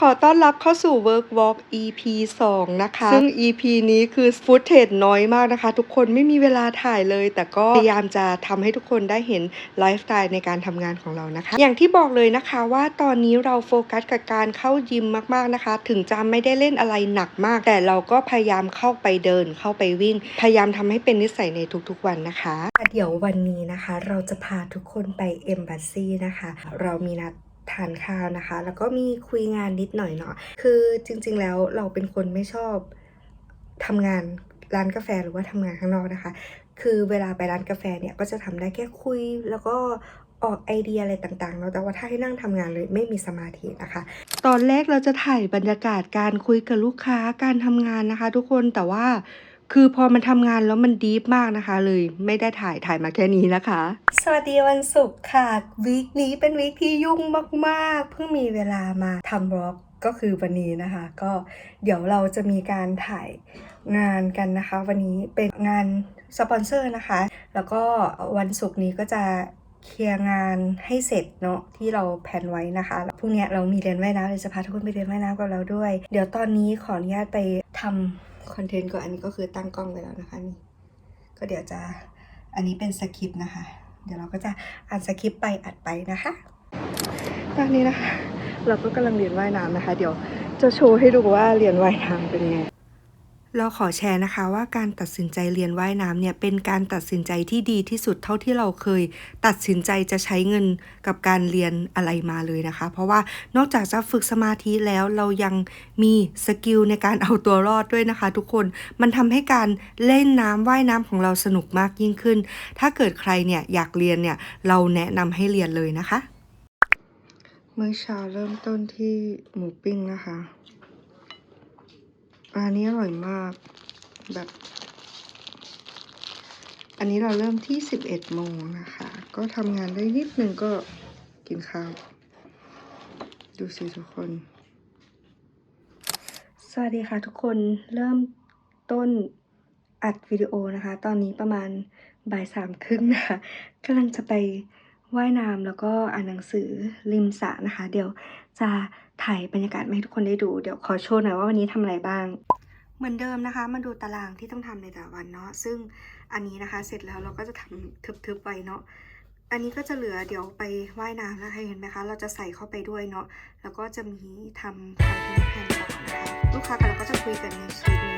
ดีค่ะขอต้อนรับเข้าสู่ Work Walk EP 2 นะคะ ซึ่ง EP นี้คือฟุตเทจน้อยมากนะคะ ทุกคนไม่มีเวลาถ่ายเลย แต่ก็พยายามจะทำให้ทุกคนได้เห็นไลฟ์สไตล์ในการทำงานของเรานะคะ อย่างที่บอกเลยนะคะว่าตอนนี้เราโฟกัสกับการเข้ายิมมากๆนะคะ ถึงจะไม่ได้เล่นอะไรหนักมาก แต่เราก็พยายามเข้าไปเดิน เข้าไปวิ่ง พยายามทำให้เป็นนิสัยในทุกๆวันนะคะ เดี๋ยววันนี้นะคะ เราจะพาทุกคนไปเอมบัสซี่นะคะ เรามีนัด ทานข้าวนะคะ แล้วก็มีคุยงานนิดหน่อยเนาะคือจริงๆแล้วเราเป็นคนไม่ชอบทำงานร้านกาแฟหรือว่าทำงานข้างนอกนะคะ คือเวลาไปร้านกาแฟเนี่ยก็จะทำได้แค่คุย แล้วก็ออกไอเดียอะไรต่างๆเนาะแต่ว่าถ้าให้นั่งทำงานเลยไม่มีสมาธินะคะ ตอนแรกเราจะถ่ายบรรยากาศการคุยกับลูกค้าการทำงานนะคะ ทุกคนแต่ว่า คือพอมันทำงานแล้วมันดีฟมากนะคะ เลยไม่ได้ถ่ายถ่ายมาแค่นี้นะคะ สวัสดีวันศุกร์ค่ะวีคนี้เป็นวีคที่ยุ่งมากๆ เพิ่งมีเวลามาทำบล็อกก็คือวันนี้นะคะ ก็เดี๋ยวเราจะมีการถ่ายงานกันนะคะ วันนี้เป็นงานสปอนเซอร์นะคะ แล้วก็วันศุกร์นี้ก็จะเคลียร์งานให้เสร็จเนาะที่เราแผนไว้นะคะแล้วพรุ่งนี้เรามีเรียนว่ายน้ำเลยจะพาทุกคนไปเรียนว่ายน้ำกับเราด้วย เดี๋ยวตอนนี้ขออนุญาตไปทำ คอนเทนต์ก่อนอันนี้ก็คือตั้งกล้องไปแล้วนะคะนี่ก็เดี๋ยวจะอันนี้เป็นสคริปต์นะคะ เดี๋ยวเราก็จะอ่านสคริปต์ไปอัดไปนะคะตอนนี้นะคะ เราก็กำลังเรียนว่ายน้ำนะคะ เดี๋ยวจะโชว์ให้ดูว่าเรียนว่ายน้ำเป็นไง เราขอแชร์นะคะว่าการตัดสินใจเรียนว่ายน้ำเนี่ยเป็นการตัดสินใจที่ดีที่สุดเท่าที่เราเคย ตัดสินใจจะใช้เงินกับการเรียนอะไรมาเลยนะคะ เพราะว่านอกจากจะฝึกสมาธิแล้วเรายังมีสกิลในการเอาตัวรอดด้วยนะคะ ทุกคนมันทำให้การเล่นน้ำว่ายน้ำของเราสนุกมากยิ่งขึ้น ถ้าเกิดใครเนี่ยอยากเรียนเนี่ยเราแนะนำให้เรียนเลยนะคะมื้อเช้าเริ่มต้นที่หมูปิ้งนะคะ อันนี้อร่อยมากแบบ อันนี้เราเริ่มที่ 11โมงนะคะ ก็ทำงานได้นิดนึงก็กินข้าว ดูสิทุกคน สวัสดีค่ะทุกคนเริ่มต้นอัดวิดีโอนะคะ ตอนนี้ประมาณบ่ายสามครึ่งนะคะกำลังจะไปว่ายน้ำแล้วก็อ่านหนังสือริมสระนะคะ เดี๋ยว จะถ่ายบรรยากาศมาให้ทุกคนได้ดู เดี๋ยวขอโชว์หน่อยว่าวันนี้ทำอะไรบ้าง เหมือนเดิมนะคะ มาดูตารางที่ต้องทำในแต่ละวันเนาะ ซึ่งอันนี้นะคะเสร็จแล้วเราก็จะทำทึบๆไปเนาะอันนี้ก็จะเหลือเดี๋ยวไปว่ายน้ำนะคะเห็นไหมคะ เราจะใส่เข้าไปด้วยเนาะแล้วก็จะมีทำคอนเทนแผนต่อนะคะลูกค้ากับเราก็จะคุยกันในชีตนี้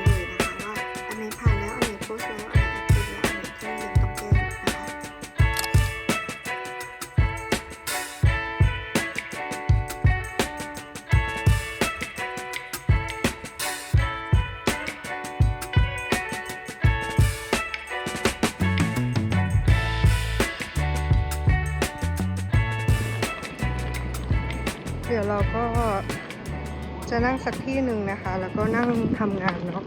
เราก็จะนั่งสักที่หนึ่งนะคะ แล้วก็นั่งทำงานเนาะ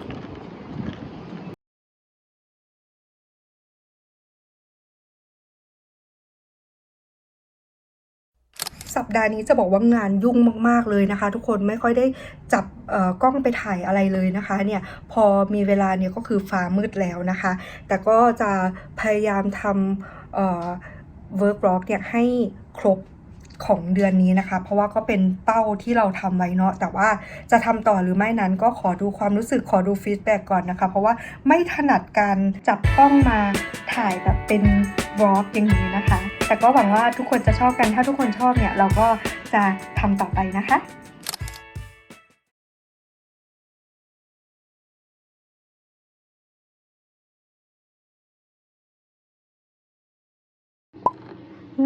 สัปดาห์นี้จะบอกว่างานยุ่งมาก ๆ เลยนะคะ ทุกคนไม่ค่อยได้จับกล้องไปถ่ายอะไรเลยนะคะเนี่ยพอมีเวลาเนี่ยก็คือฟ้ามืดแล้วนะคะ แต่ก็จะพยายามทำเอ่อ work blog เนี่ยให้ครบ ของเดือนนี้นะคะ เพราะว่าก็เป็นเป้าที่เราทำไว้เนาะแต่ว่าจะทำต่อหรือไม่นั้นก็ขอดูความรู้สึกขอดูฟีดแบ็กก่อนนะคะ เพราะว่าไม่ถนัดการจับกล้องมาถ่ายแบบเป็นบล็อกอย่างนี้นะคะ แต่ก็หวังว่าทุกคนจะชอบกันถ้าทุกคนชอบเนี่ยเราก็จะทำต่อไปนะคะ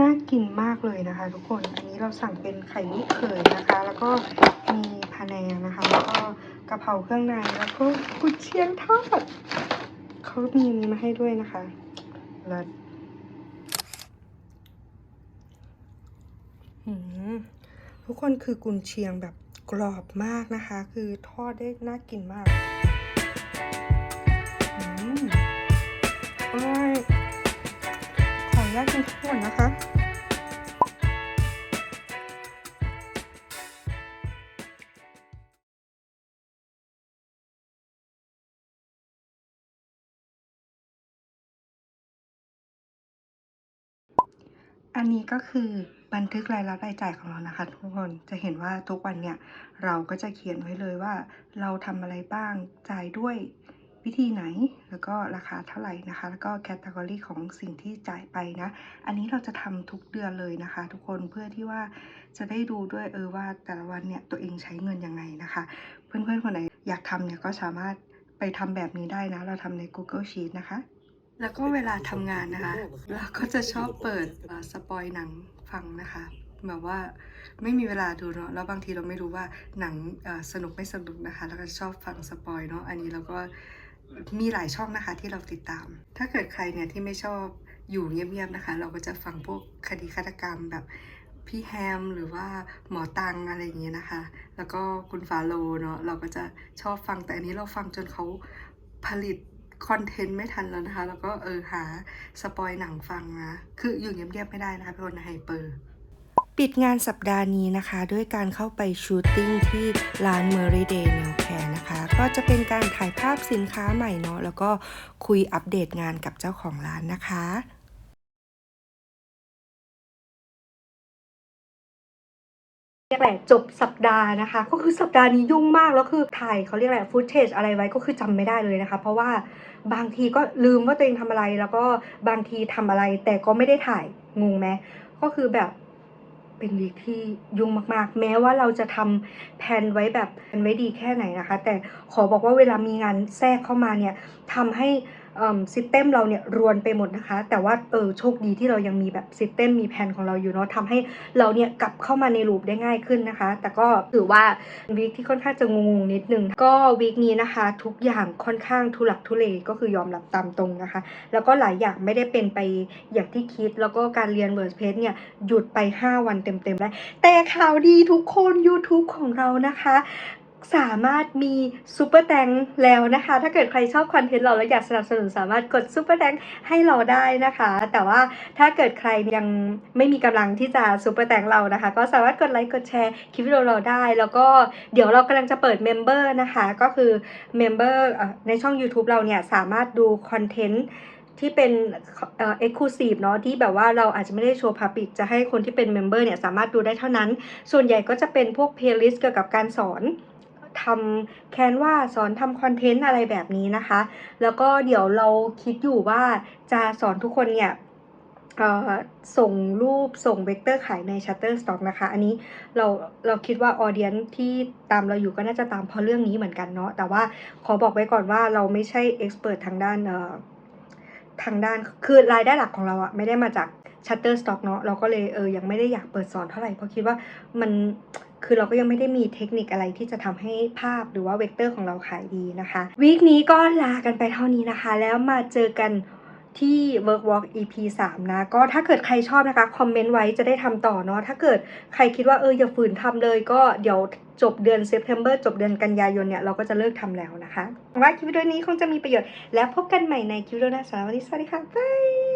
น่ากินมากเลยนะคะ ทุกคน อันนี้เราสั่งเป็นไข่ลูกเขยนะคะ แล้วก็มีพะแนงนะคะ แล้วก็กะเพราเครื่องใน แล้วก็กุนเชียงทอดเขามีอันนี้มาให้ด้วยนะคะเลิศหืมทุกคนคือกุนเชียงแบบกรอบมากนะคะ คือทอดได้น่ากินมากอืมอร่อยขออนุญาตกินข้าวก่อนนะคะ อันนี้ก็คือบันทึกรายรับรายจ่ายของเรานะคะ ทุกคนจะเห็นว่าทุกวันเนี่ยเราก็จะเขียนไว้เลยว่า เราทำอะไรบ้างจ่ายด้วยวิธีไหนแล้วก็ราคาเท่าไหร่นะคะ แล้วก็แคตตากรีของสิ่งที่จ่ายไปนะ อันนี้เราจะทำทุกเดือนเลยนะคะ ทุกคนเพื่อที่ว่าจะได้ดูด้วยเออว่าแต่ละวันเนี่ยตัวเองใช้เงินยังไงนะคะ เพื่อนๆคนไหนอยากทำเนี่ยก็สามารถไปทำแบบนี้ได้นะ เราทำใน Google Sheet นะคะ แล้วก็เวลาทำงานนะคะ เราก็จะชอบเปิดสปอยหนังฟังนะคะแบบว่าไม่มีเวลาดูเนาะแล้วบางทีเราไม่รู้ว่าหนังสนุกไม่สนุกนะคะ แล้วก็ชอบฟังสปอยเนาะอันนี้เราก็มีหลายช่องนะคะที่เราติดตาม ถ้าเกิดใครเนี่ยที่ไม่ชอบอยู่เงียบๆนะคะ เราก็จะฟังพวกคดีฆาตกรรมแบบพี่แฮมหรือว่าหมอตังอะไรอย่างเงี้ยนะคะ แล้วก็คุณฟาโลเนาะเราก็จะชอบฟังแต่อันนี้เราฟังจนเขาผลิต คอนเทนต์ไม่ทันแล้วนะคะ แล้วก็เออหาสปอยหนังฟังนะ คืออยู่เงียบๆไม่ได้นะคะเป็นคนไฮเปอร์ปิดงานสัปดาห์นี้นะคะ ด้วยการเข้าไปชูตติ้งที่ร้าน m e r y Day Nail Care นะคะ ก็จะเป็นการถ่ายภาพสินค้าใหม่เนาะแล้วก็คุยอัปเดตงานกับเจ้าของร้านนะคะ เรียกแหละจบสัปดาห์นะคะ ก็คือสัปดาห์นี้ยุ่งมากแล้วคือถ่ายเขาเรียกอะไรฟุตเทจอะไรไว้ก็คือจำไม่ได้เลยนะคะ เพราะว่าบางทีก็ลืมว่าตัวเองทำอะไรแล้วก็บางทีทำอะไร แต่ก็ไม่ได้ถ่ายงงไหมก็คือแบบเป็นวีคที่ยุ่งมากๆ แม้ว่าเราจะทำแผนไว้แบบแผนไว้ดีแค่ไหนนะคะ แต่ขอบอกว่าเวลามีงานแทรกเข้ามาเนี่ยทำให้ซิสเต็มเราเนี่ยรวนไปหมดนะคะ แต่ว่าเออโชคดีที่เรายังมีแบบซิสเต็มมีแผนของเราอยู่เนาะทำให้เราเนี่ยกลับเข้ามาในลูปได้ง่ายขึ้นนะคะ แต่ก็ถือว่าวีคที่ค่อนข้างจะงงๆนิดนึง ก็วีคนี้นะคะ ทุกอย่างค่อนข้างทุลักทุเลก็คือยอมรับตามตรงนะคะ แล้วก็หลายอย่างไม่ได้เป็นไปอย่างที่คิด แล้วก็การเรียน WordPress เนี่ยหยุดไป 5 วันเต็มๆแล้วแต่ข่าวดีทุกคน YouTube ของเรานะคะ สามารถมีซูเปอร์แตงแล้วนะคะ ถ้าเกิดใครชอบคอนเทนต์เราแล้วอยากสนับสนุนสามารถกดซูเปอร์แตงให้เราได้นะคะ แต่ว่าถ้าเกิดใครยังไม่มีกำลังที่จะซูเปอร์แตงเรานะคะ ก็สามารถกดไลค์กดแชร์คลิปวิดีโอเราได้ แล้วก็เดี๋ยวเรากำลังจะเปิดเมมเบอร์นะคะ ก็คือเมมเบอร์ในช่อง YouTube เราเนี่ยสามารถดูคอนเทนต์ที่เป็นเอ่อ exclusive เนาะที่แบบว่าเราอาจจะไม่ได้โชว์ public จะให้คนที่เป็น member เนี่ยสามารถดูได้เท่านั้น ส่วนใหญ่ก็จะเป็นพวก playlist เกี่ยวกับการสอน ทำแคนวาสอนทำคอนเทนต์อะไรแบบนี้นะคะ แล้วก็เดี๋ยวเราคิดอยู่ว่าจะสอนทุกคนเนี่ยส่งรูปส่งเวกเตอร์ขายใน Shutterstock นะคะ อันนี้เราเราคิดว่าออเดียนที่ตามเราอยู่ก็น่าจะตามเพราะเรื่องนี้เหมือนกันเนาะแต่ว่าขอบอกไว้ก่อนว่าเราไม่ใช่เอ็กซ์เพรสทางด้านเอ่อทางด้านคือรายได้หลักของเราอะไม่ได้มาจาก Shutterstock เนาะเราก็เลยเออยังไม่ได้อยากเปิดสอนเท่าไหร่เพราะคิดว่ามัน คือเราก็ยังไม่ได้มีเทคนิคอะไรที่จะทำให้ภาพหรือว่าเวกเตอร์ของเราขายดีนะคะวีคนี้ก็ลากันไปเท่านี้นะคะ แล้วมาเจอกันที่ Workwalk EP 3 นะ ก็ถ้าเกิดใครชอบนะคะ คอมเมนต์ไว้จะได้ทำต่อเนาะถ้าเกิดใครคิดว่าเอออย่าฝืนทำเลยก็เดี๋ยวจบเดือนเซปเทมเบอร์จบเดือนกันยายนเนี่ย เราก็จะเลิกทำแล้วนะคะหวังว่าคลิปวิดีโอนี้คงจะมีประโยชน์ แล้วพบกันใหม่ในคลิปวิดีโอหน้าสำหรับวันนี้สวัสดีค่ะ บ๊าย